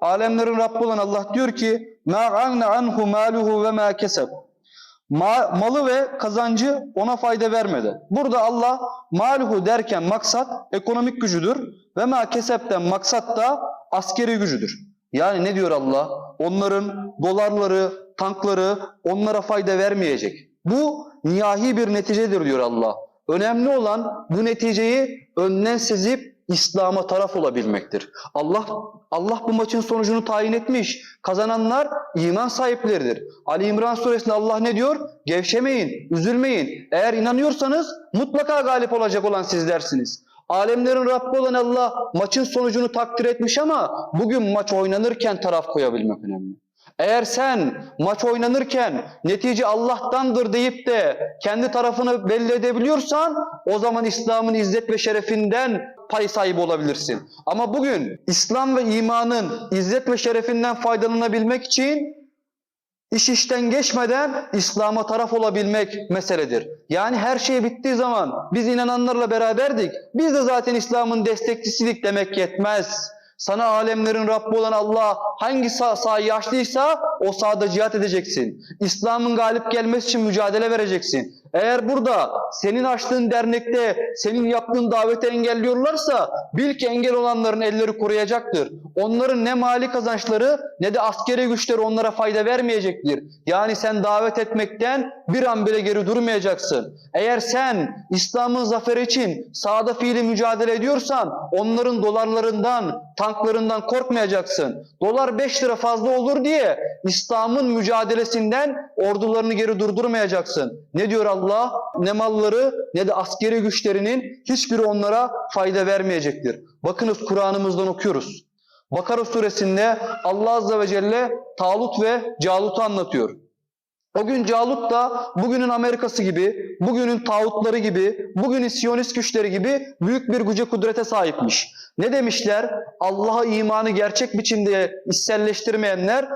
alemlerin Rabbi olan Allah diyor ki ma anna anhu maluhu ve ma malı ve kazancı ona fayda vermedi. Burada Allah maluhu derken maksat ekonomik gücüdür ve ma kesepten maksat da askeri gücüdür. Yani ne diyor Allah? Onların dolarları, tankları onlara fayda vermeyecek. Bu nihai bir neticedir diyor Allah. Önemli olan bu neticeyi önden sezip İslam'a taraf olabilmektir. Allah Allah bu maçın sonucunu tayin etmiş. Kazananlar iman sahipleridir. Ali İmran suresinde Allah ne diyor? Gevşemeyin, üzülmeyin. Eğer inanıyorsanız mutlaka galip olacak olan sizlersiniz. Alemlerin Rabbi olan Allah maçın sonucunu takdir etmiş ama bugün maç oynanırken taraf koyabilmek önemli. Eğer sen maç oynanırken netice Allah'tandır deyip de kendi tarafını belli edebiliyorsan o zaman İslam'ın izzet ve şerefinden pay sahibi olabilirsin. Ama bugün İslam ve imanın izzet ve şerefinden faydalanabilmek için iş işten geçmeden İslam'a taraf olabilmek meseledir. Yani her şey bittiği zaman biz inananlarla beraberdik. Biz de zaten İslam'ın destekçisiydik demek yetmez. Sana alemlerin Rabbi olan Allah hangi sağ, sahayı açtıysa o sahada cihat edeceksin. İslam'ın galip gelmesi için mücadele vereceksin. Eğer burada senin açtığın dernekte senin yaptığın daveti engelliyorlarsa bil ki engel olanların elleri kuruyacaktır. Onların ne mali kazançları ne de askeri güçleri onlara fayda vermeyecektir. Yani sen davet etmekten bir an bile geri durmayacaksın. Eğer sen İslam'ın zaferi için sahada fiili mücadele ediyorsan onların dolarlarından, tanklarından korkmayacaksın. Dolar 5 lira fazla olur diye İslam'ın mücadelesinden ordularını geri durdurmayacaksın. Ne diyor Allah? Ne malları ne de askeri güçlerinin hiçbiri onlara fayda vermeyecektir. Bakınız Kur'an'ımızdan okuyoruz. Bakara suresinde Allah Azze ve Celle Talut ve Calut'u anlatıyor. O gün Calut da bugünün Amerikası gibi, bugünün tağutları gibi, bugünün Siyonist güçleri gibi büyük bir güce kudrete sahipmiş. Ne demişler? Allah'a imanı gerçek biçimde içselleştirmeyenler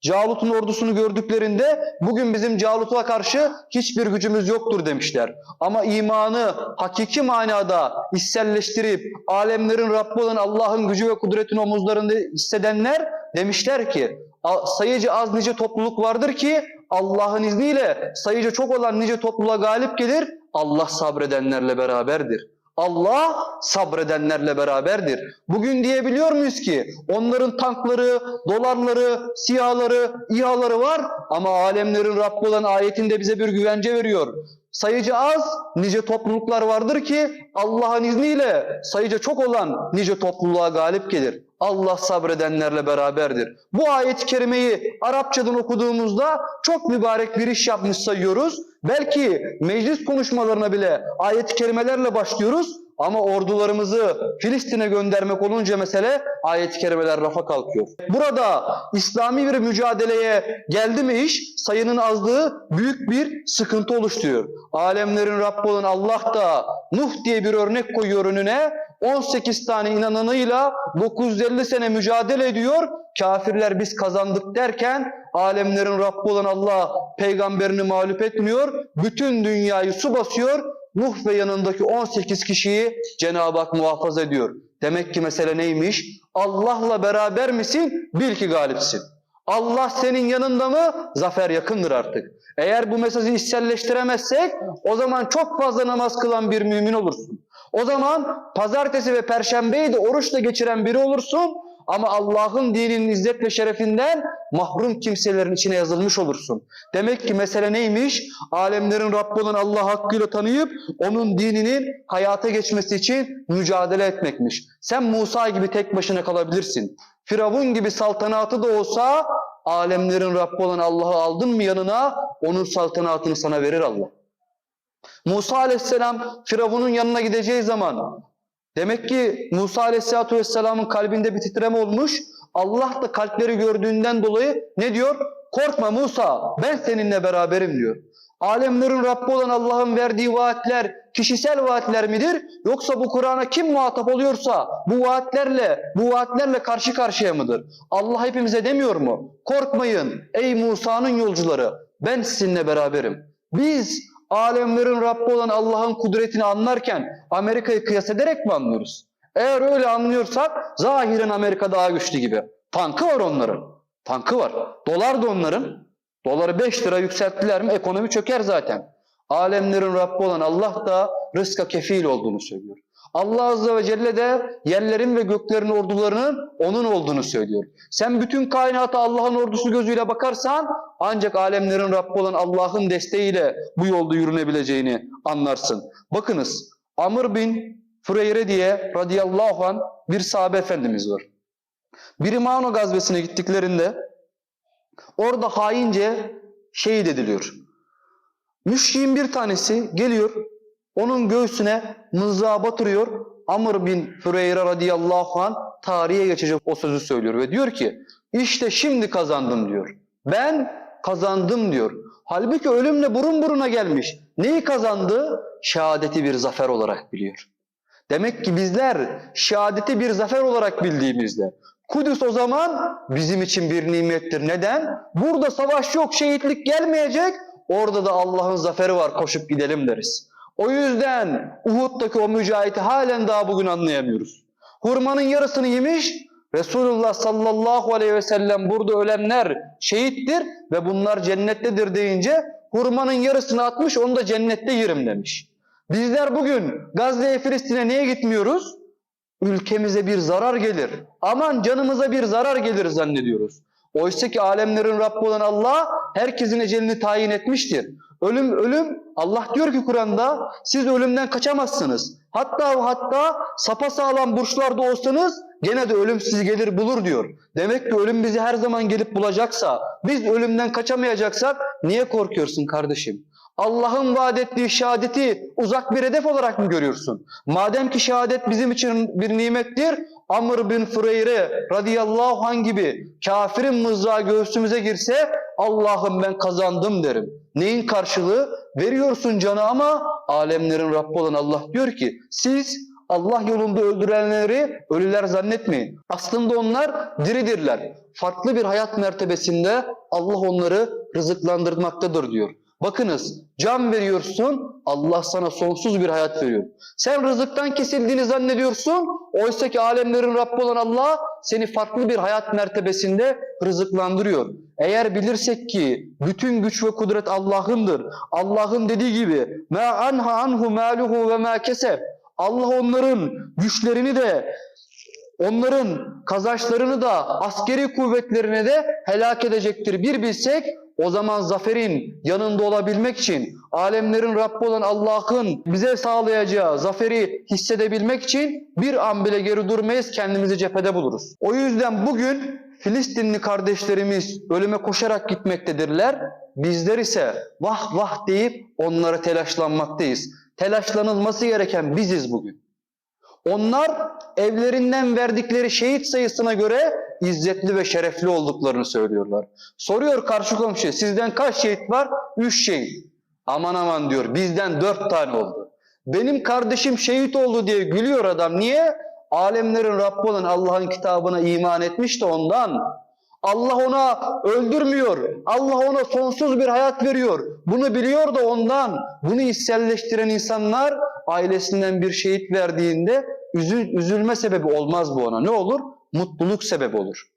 Calut'un ordusunu gördüklerinde bugün bizim Calut'a karşı hiçbir gücümüz yoktur demişler. Ama imanı hakiki manada içselleştirip alemlerin Rabbi olan Allah'ın gücü ve kudretini omuzlarında hissedenler demişler ki "A- sayıcı az nice topluluk vardır ki Allah'ın izniyle sayıca çok olan nice topluluğa galip gelir. Allah sabredenlerle beraberdir. Allah sabredenlerle beraberdir. Bugün diyebiliyor muyuz ki onların tankları, dolarları, sihaları, İHA'ları var ama alemlerin Rabbi olan ayetinde bize bir güvence veriyor. Sayıcı az, nice topluluklar vardır ki Allah'ın izniyle sayıca çok olan nice topluluğa galip gelir. Allah sabredenlerle beraberdir. Bu ayet-i kerimeyi Arapçadan okuduğumuzda çok mübarek bir iş yapmış sayıyoruz. Belki meclis konuşmalarına bile ayet-i kerimelerle başlıyoruz. Ama ordularımızı Filistin'e göndermek olunca mesele ayet-i kerimeler rafa kalkıyor. Burada İslami bir mücadeleye geldi mi iş sayının azlığı büyük bir sıkıntı oluşturuyor. Alemlerin Rabbi olan Allah da Nuh diye bir örnek koyuyor önüne. 18 tane inananıyla 950 sene mücadele ediyor. Kafirler biz kazandık derken alemlerin Rabbi olan Allah peygamberini mağlup etmiyor. Bütün dünyayı su basıyor. Nuh ve yanındaki 18 kişiyi Cenab-ı Hak muhafaza ediyor. Demek ki mesele neymiş? Allah'la beraber misin? Bil ki galipsin. Allah senin yanında mı? Zafer yakındır artık. Eğer bu mesajı içselleştiremezsek o zaman çok fazla namaz kılan bir mümin olursun. O zaman pazartesi ve perşembeyi de oruçla geçiren biri olursun ama Allah'ın dininin izzet ve şerefinden mahrum kimselerin içine yazılmış olursun. Demek ki mesele neymiş? Alemlerin Rabbi olan Allah hakkıyla tanıyıp onun dininin hayata geçmesi için mücadele etmekmiş. Sen Musa gibi tek başına kalabilirsin. Firavun gibi saltanatı da olsa alemlerin Rabbi olan Allah'ı aldın mı yanına onun saltanatını sana verir Allah. Musa aleyhisselam Firavun'un yanına gideceği zaman demek ki Musa aleyhisselatü vesselamın kalbinde bir titreme olmuş. Allah da kalpleri gördüğünden dolayı ne diyor? Korkma Musa ben seninle beraberim diyor. Alemlerin Rabbi olan Allah'ın verdiği vaatler kişisel vaatler midir? Yoksa bu Kur'an'a kim muhatap oluyorsa bu vaatlerle bu vaatlerle karşı karşıya mıdır? Allah hepimize demiyor mu? Korkmayın ey Musa'nın yolcuları ben sizinle beraberim. Biz alemlerin Rabbi olan Allah'ın kudretini anlarken Amerika'yı kıyas ederek mi anlıyoruz? Eğer öyle anlıyorsak zahiren Amerika daha güçlü gibi. Tankı var onların. Tankı var. Dolar da onların. Doları 5 lira yükselttiler mi ekonomi çöker zaten. Alemlerin Rabbi olan Allah da rızka kefil olduğunu söylüyor. Allah Azze ve Celle de yerlerin ve göklerin ordularının onun olduğunu söylüyor. Sen bütün kainata Allah'ın ordusu gözüyle bakarsan ancak alemlerin Rabbi olan Allah'ın desteğiyle bu yolda yürünebileceğini anlarsın. Bakınız Amr bin Fureyre diye radıyallahu an bir sahabe efendimiz var. Bir Mano gazvesine gittiklerinde orada haince şehit ediliyor. Müşriğin bir tanesi geliyor, onun göğsüne mızrağı batırıyor. Amr bin Füreyre radıyallahu an tarihe geçecek o sözü söylüyor ve diyor ki işte şimdi kazandım diyor. Ben kazandım diyor. Halbuki ölümle burun buruna gelmiş. Neyi kazandı? Şehadeti bir zafer olarak biliyor. Demek ki bizler şehadeti bir zafer olarak bildiğimizde Kudüs o zaman bizim için bir nimettir. Neden? Burada savaş yok, şehitlik gelmeyecek. Orada da Allah'ın zaferi var, koşup gidelim deriz. O yüzden Uhud'daki o mücahiti halen daha bugün anlayamıyoruz. Hurmanın yarısını yemiş, Resulullah sallallahu aleyhi ve sellem burada ölenler şehittir ve bunlar cennettedir deyince hurmanın yarısını atmış, onu da cennette yerim demiş. Bizler bugün Gazze'ye, Filistin'e niye gitmiyoruz? Ülkemize bir zarar gelir. Aman canımıza bir zarar gelir zannediyoruz. Oysa ki alemlerin Rabbi olan Allah herkesin ecelini tayin etmiştir. Ölüm ölüm Allah diyor ki Kur'an'da siz ölümden kaçamazsınız. Hatta hatta sapasağlam burçlarda olsanız gene de ölüm sizi gelir bulur diyor. Demek ki ölüm bizi her zaman gelip bulacaksa biz ölümden kaçamayacaksak niye korkuyorsun kardeşim? Allah'ın vaat ettiği şehadeti uzak bir hedef olarak mı görüyorsun? Madem ki şehadet bizim için bir nimettir, Amr bin Fureyre radıyallahu anh gibi kafirin mızrağı göğsümüze girse Allah'ım ben kazandım derim. Neyin karşılığı? Veriyorsun canı ama alemlerin Rabbi olan Allah diyor ki siz Allah yolunda öldürenleri ölüler zannetmeyin. Aslında onlar diridirler. Farklı bir hayat mertebesinde Allah onları rızıklandırmaktadır diyor. Bakınız can veriyorsun Allah sana sonsuz bir hayat veriyor. Sen rızıktan kesildiğini zannediyorsun. Oysa ki alemlerin Rabbi olan Allah seni farklı bir hayat mertebesinde rızıklandırıyor. Eğer bilirsek ki bütün güç ve kudret Allah'ındır. Allah'ın dediği gibi ma anha anhu maluhu ve ma. Allah onların güçlerini de onların kazançlarını da askeri kuvvetlerine de helak edecektir. Bir bilsek o zaman zaferin yanında olabilmek için alemlerin Rabbi olan Allah'ın bize sağlayacağı zaferi hissedebilmek için bir an bile geri durmayız kendimizi cephede buluruz. O yüzden bugün Filistinli kardeşlerimiz ölüme koşarak gitmektedirler. Bizler ise vah vah deyip onlara telaşlanmaktayız. Telaşlanılması gereken biziz bugün. Onlar evlerinden verdikleri şehit sayısına göre izzetli ve şerefli olduklarını söylüyorlar. Soruyor karşı komşu sizden kaç şehit var? Üç şehit. Aman aman diyor bizden dört tane oldu. Benim kardeşim şehit oldu diye gülüyor adam. Niye? Alemlerin Rabbi olan Allah'ın kitabına iman etmiş de ondan. Allah ona öldürmüyor. Allah ona sonsuz bir hayat veriyor. Bunu biliyor da ondan. Bunu içselleştiren insanlar ailesinden bir şehit verdiğinde üzül, üzülme sebebi olmaz bu ona. Ne olur? Mutluluk sebebi olur.